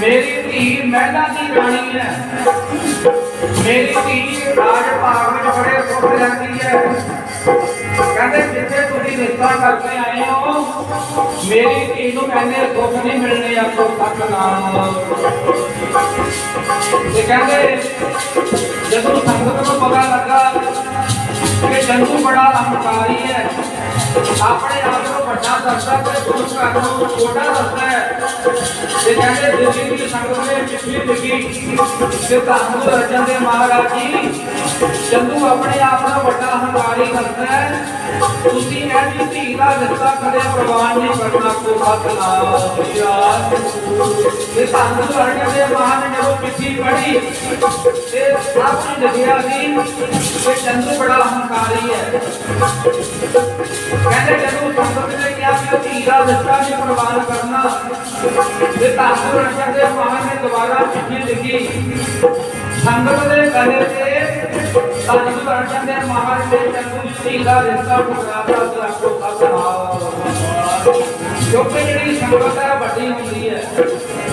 ਮੇਰੀ ਧੀ ਮਹਿਲਾ ਦੀ ਰਾਣੀ ਹੈ। ਮੇਰੀ ਧੀ ਰਾਜ ਭਾਗ ਵਿੱਚ ਬੜੇ ਸੁਖ ਰਹਿੰਦੀ ਹੈ। ਕਹਿੰਦੇ, ਜਿੱਥੇ ਤੁਸੀਂ ਰਿਸ਼ਤਾ ਕਰਕੇ ਆਏ ਹੋ, ਮੇਰੀ ਧੀ ਨੂੰ ਕਹਿੰਦੇ, ਸੁੱਖ ਨਹੀਂ ਮਿਲਣੇ ਆਪੋ ਤੱਕ ਨਾਮ ਤੇ ਕਹਿੰਦੇ, ਜਦੋਂ ਸੰਗਤ ਨੂੰ ਪਤਾ ਲੱਗਾ ਕਿ ਜੰਤੂ ਬੜਾ ਹੰਕਾਰੀ ਹੈ, ਆਪਣੇ ਆਪ ਨੂੰ ਵੱਡਾ ਦੱਸਦਾ ਤੇ ਗੁਰੂ ਘਰ ਨੂੰ ਛੋਟਾ ਦੱਸਦਾ ਹੈ ਤੇ ਕਹਿੰਦੇ ਦਿੱਲੀ ਦੀ ਸੰਗਤ ਨੇ ਚਿੱਠੀ ਲਿਖੀ ਕਿ ਧੰਨ ਅਰਜਨ ਦੇ ਮਹਾਰਾਜ ਜੀ ਜੰਤੂ ਆਪਣੇ ਆਪ ਨੂੰ ਵੱਡਾ ਹੰਕਾਰੀ ਕਰਦਾ ਹੈ। ਤੁਸੀਂ ਇਹਦੀ ਧੀ ਦਾ ਰਿਸ਼ਤਾ ਕਦੇ ਪ੍ਰਵਾਨ ਨਹੀਂ ਕਰਨਾ ਕੋ ਸਤਨਾਮ ਯਾਰ ਤੇ ਧੰਨ ਅਰਜਨ ਦੇ ਮਹਾਰਾਜ ਨੇ ਜਦੋਂ ਚਿੱਠੀ ਪੜ੍ਹੀ, ਤੇ ਸਭ ਨੂੰ ਲਿਖਿਆ ਸੀ ਕਿ ਜੰਤੂ ਬੜਾ ਹੰਕਾਰੀ ਹੈ। ਕਿ ਉਹ ਧੀ ਦਾ ਰਿਸ਼ਤਾ ਨਹੀਂ ਪ੍ਰਵਾਨ ਕਰਨਾ। ਤੇ ਧਾਤੂ ਰੰਜਨ ਦੇ ਮਹਾਨ ਨੇ ਦੁਬਾਰਾ ਚਿੱਠੀ ਲਿਖੀ। ਸੰਗਤ ਦੇ ਗਲੇ ਤੇ ਧਾਤੂ ਰੰਜਨ ਦੇ ਮਹਾਨ ਨੇ ਜੰਤੂ ਦੀ ਧੀ ਦਾ ਰਿਸ਼ਤਾ ਟੁਕਰਾਤਾ ਤੇ ਆਪੋ ਸਤਨਾਮ ਕਿਉਂਕਿ ਜਿਹੜੀ ਸੰਗਤ ਹੈ ਵੱਡੀ ਹੁੰਦੀ ਹੈ।